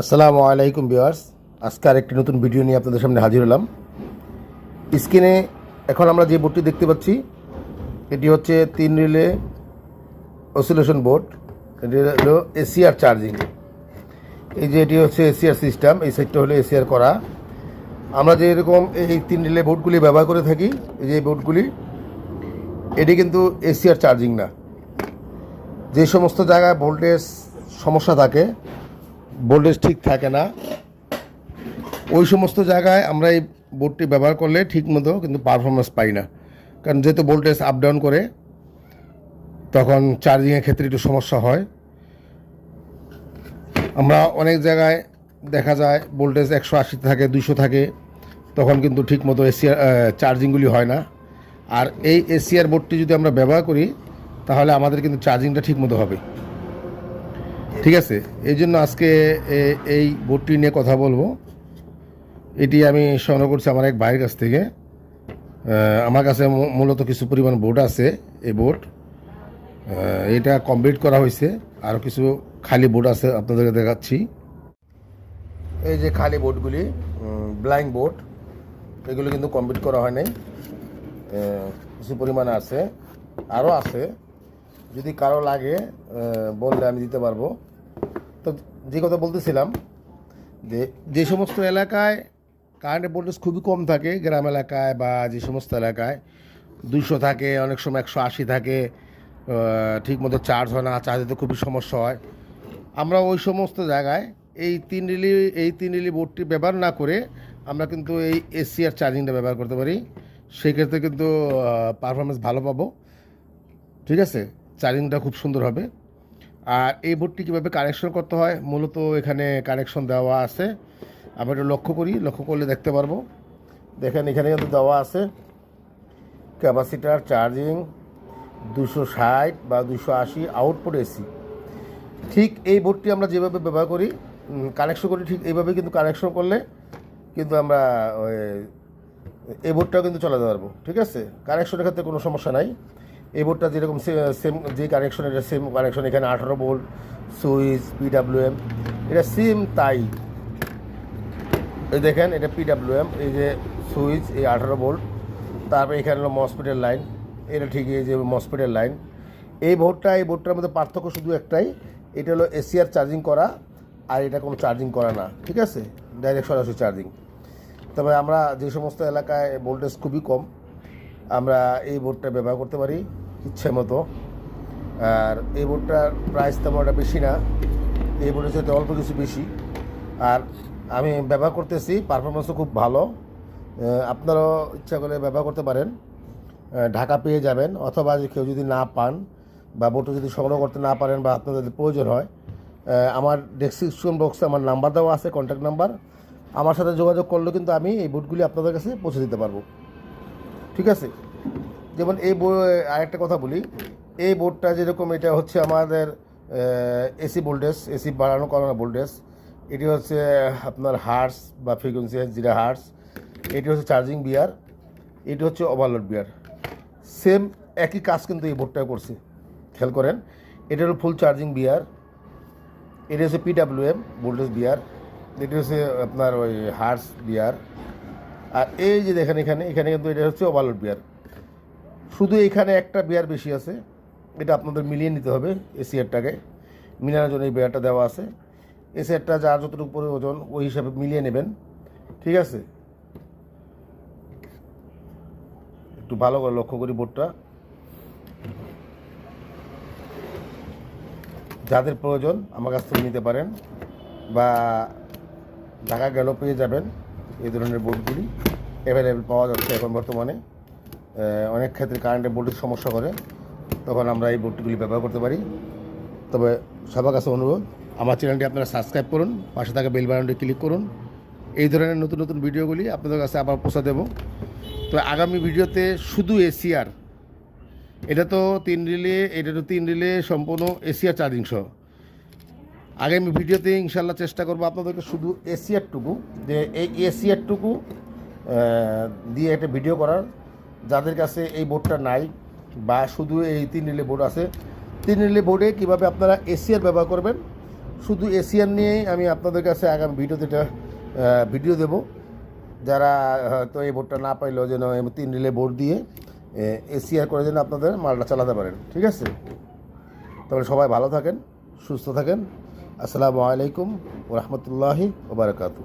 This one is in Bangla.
আসসালামু আলাইকুম ভিউয়ার্স। আজকে আরেকটি নতুন ভিডিও নিয়ে আপনাদের সামনে হাজির হলাম। স্ক্রিনে এখন আমরা যে বোর্ডটি দেখতে পাচ্ছি, এটি হচ্ছে তিন রিলে অসিলেশন বোর্ড। এটি হলো এসিআর চার্জিং এই যে এটি হচ্ছে এসিআর সিস্টেম এই সাইডটা হলো এসিআর করা। আমরা যে এরকম এই তিন রিলে বোর্ডগুলি ব্যবহার করে থাকি, এই যে বোর্ডগুলি, এটি কিন্তু এসিআর চার্জিং না। যে সমস্ত জায়গায় ভোল্টেজ সমস্যা থাকে ভোল্টেজ ঠিক থাকে না। ওই সমস্ত জায়গায় আমরা এই বোর্ডটি ব্যবহার করলে ঠিক মতো কিন্তু পারফরমেন্স পাই না। কারণ যেহেতু ভোল্টেজ আপ ডাউন করে, তখন চার্জিংয়ের ক্ষেত্রে একটু সমস্যা হয়। আমরা অনেক জায়গায় দেখা যায় ভোল্টেজ একশো আশি থাকে দুশো থাকে, তখন কিন্তু ঠিক মতো এসিআর চার্জিংগুলি হয় না। আর এই এসিআর বোর্ডটি যদি আমরা ব্যবহার করি, তাহলে আমাদের কিন্তু চার্জিংটা ঠিক মতো হবে। ঠিক আছে, এই জন্য আজকে এই বোর্ডটি নিয়ে কথা বলব। এটি আমি সংগ্রহ করছি আমার এক ভাইয়ের কাছ থেকে। আমার কাছে মূলত কিছু পরিমাণ বোর্ড আছে এই বোর্ড। এটা কমপ্লিট করা হয়েছে। আরও কিছু খালি বোর্ড আছে আপনাদেরকে দেখাচ্ছি। এই যে খালি বোর্ডগুলি ব্লাইং বোর্ড, এগুলো কিন্তু কমপ্লিট করা হয় নাই। কিছু পরিমাণে আছে। আরও আছে। যদি কারও লাগে বললে আমি দিতে পারব। তো যে কথা বলতেছিলাম, যে যে সমস্ত এলাকায় কারেন্টের ভোল্টেজ খুবই কম থাকে, গ্রাম এলাকায় বা যে সমস্ত এলাকায় দুশো থাকে, অনেক সময় একশো আশি থাকে ঠিক মতো চার্জ হয় না চার্জ দিতে খুবই সমস্যা হয়। আমরা ওই সমস্ত জায়গায় এই তিন রিলি, এই তিন রিলি বোর্ডটি ব্যবহার না করে আমরা কিন্তু এই এসি আর চার্জিংটা ব্যবহার করতে পারি। সেক্ষেত্রে কিন্তু পারফরমেন্স ভালো পাবো। ঠিক আছে? চার্জিংটা খুব সুন্দর হবে। আর এই বোর্ডটি কীভাবে কানেকশন করতে হয়, মূলত এখানে কানেকশন দেওয়া আছে। আমরা একটু লক্ষ্য করি, লক্ষ্য করলে দেখতে পারব। দেখেন, এখানে কিন্তু দেওয়া আছে ক্যাপাসিটার, চার্জিং দুশো ষাট বা দুশো আশি আউটপুট এসি। ঠিক এই বোর্ডটি আমরা যেভাবে ব্যবহার করি কানেকশন করি, ঠিক এইভাবে কিন্তু কানেকশন করলে কিন্তু আমরা এই বোর্ডটাও কিন্তু চলাতে পারব। ঠিক আছে? কানেকশনের ক্ষেত্রে কোনো সমস্যা নাই। এই বোর্ডটা যেরকম সেম যে কানেকশন এটা সেম কানেকশন এখানে আঠারো বোল্ট সুইচ পিডাব্লিউএম এটা সেম তাই। এই দেখেন, এটা পিডাব্লিউএম এই যে সুইচ, এই আঠারো বোল্ট তারপরে এখানে হলো মসপিটের লাইন, এটা ঠিক এই যে মসপিটের লাইন। এই বোর্ডটা, এই বোর্ডটার মধ্যে পার্থক্য শুধু একটাই, এটা হলো এসিআর চার্জিং করা, আর এটা কোনো চার্জিং করা না, ঠিক আছে? ডাইরেক্ট সরাসরি চার্জিং তবে আমরা যে সমস্ত এলাকায় ভোল্টেজ খুবই কম, আমরা এই বোর্ডটা ব্যবহার করতে পারি। ইচ্ছে মতো। আর এই বোর্ডটার প্রাইস তেমন একটা বেশি না। এই বোর্ডের সাথে অল্প কিছু বেশি। আর আমি ব্যবহার করতেছি পারফরমেন্সও খুব ভালো। আপনারাও ইচ্ছা করে ব্যবহার করতে পারেন। ঢাকা পেয়ে যাবেন। অথবা কেউ যদি না পান বা বোর্ডটা যদি সংগ্রহ করতে না পারেন বা আপনাদের প্রয়োজন হয় আমার ডেসক্রিপশন বক্সে আমার নাম্বার দেওয়া আছে কন্ট্যাক্ট নাম্বার আমার সাথে যোগাযোগ করলেও কিন্তু আমি এই বোর্ডগুলি আপনাদের কাছে পৌঁছে দিতে পারব। ঠিক আছে? যেমন এই বই আরেকটা কথা বলি। এই বোর্ডটা যেরকম এটা হচ্ছে আমাদের এসি ভোল্টেজ, এসি বাড়ানো কমানো ভোল্টেজ। এটি হচ্ছে আপনার হার্স বা ফ্রিকোয়েন্সি জিরো হার্স। এটি হচ্ছে চার্জিং বিয়ার, এটি হচ্ছে ওভারলোড বিয়ার। সেম একই কাজ কিন্তু এই বোর্ডটা করছে, খেয়াল করেন। এটা হলো ফুল চার্জিং বিয়ার। এটা হচ্ছে পিডাব্লিউএম ভোল্টেজ বিয়ার। এটি হচ্ছে আপনার ওই হার্স বিয়ার। আর এই যে দেখেন এখানে এখানে কিন্তু এটা হচ্ছে ওভারলোড বিয়ার। শুধু এখানে একটা বিয়ার বেশি আছে। এটা আপনাদের মিলিয়ে নিতে হবে এসিয়ারটাকে মিলানোর জন্য এই বিয়ারটা দেওয়া আছে। এসিয়ারটা যার যতটুকু প্রয়োজন, ওই হিসাবে মিলিয়ে নেবেন। ঠিক আছে? একটু ভালো করে লক্ষ্য করি বোর্ডটা যাদের প্রয়োজন, আমার কাছ থেকে নিতে পারেন বা ঢাকা গেল পেয়ে যাবেন এই ধরনের বোর্ডগুলি অ্যাভেলেবেল পাওয়া যাচ্ছে এখন বর্তমানে। অনেক ক্ষেত্রে কারেন্টের বোর্ডের সমস্যা করে, তখন আমরা এই বোর্ডগুলি ব্যবহার করতে পারি। তবে সবার কাছে অনুরোধ, আমার চ্যানেলটি আপনারা সাবস্ক্রাইব করুন, পাশে থাকা বেল বাটনটি ক্লিক করুন। এই ধরনের নতুন নতুন ভিডিওগুলি আপনাদের কাছে আবার পৌঁছে দেবো। তো আগামী ভিডিওতে শুধু এসিআর এটা তো তিন রিলে, এটা তো তিন রিলে সম্পূর্ণ এসিআর চার্জিং সহ। আগামী ভিডিওতে ইনশাল্লাহ চেষ্টা করব আপনাদেরকে শুধু এসিআরটুকু যে এই এসিআরটুকু দিয়ে একটা ভিডিও করার। যাদের কাছে এই বোর্ডটা নাই বা শুধু এই তিন রিলে বোর্ড আছে তিন রিলে বোর্ডে কীভাবে আপনারা এসিআর ব্যবহার করবেন? শুধু এশিয়ান নিয়েই আমি আপনাদের কাছে আগামী ভিডিওতে এটা ভিডিও দেব। যারা হয়তো এই বোর্ডটা না পাইলেও যেন তিন রিলে বোর্ড দিয়ে এসিআর করে যেন আপনাদের মালটা চালাতে পারেন। ঠিক আছে? তবে সবাই ভালো থাকেন, সুস্থ থাকেন। আসসালামু আলাইকুম রহমতুল্লাহি ওবরাকাতু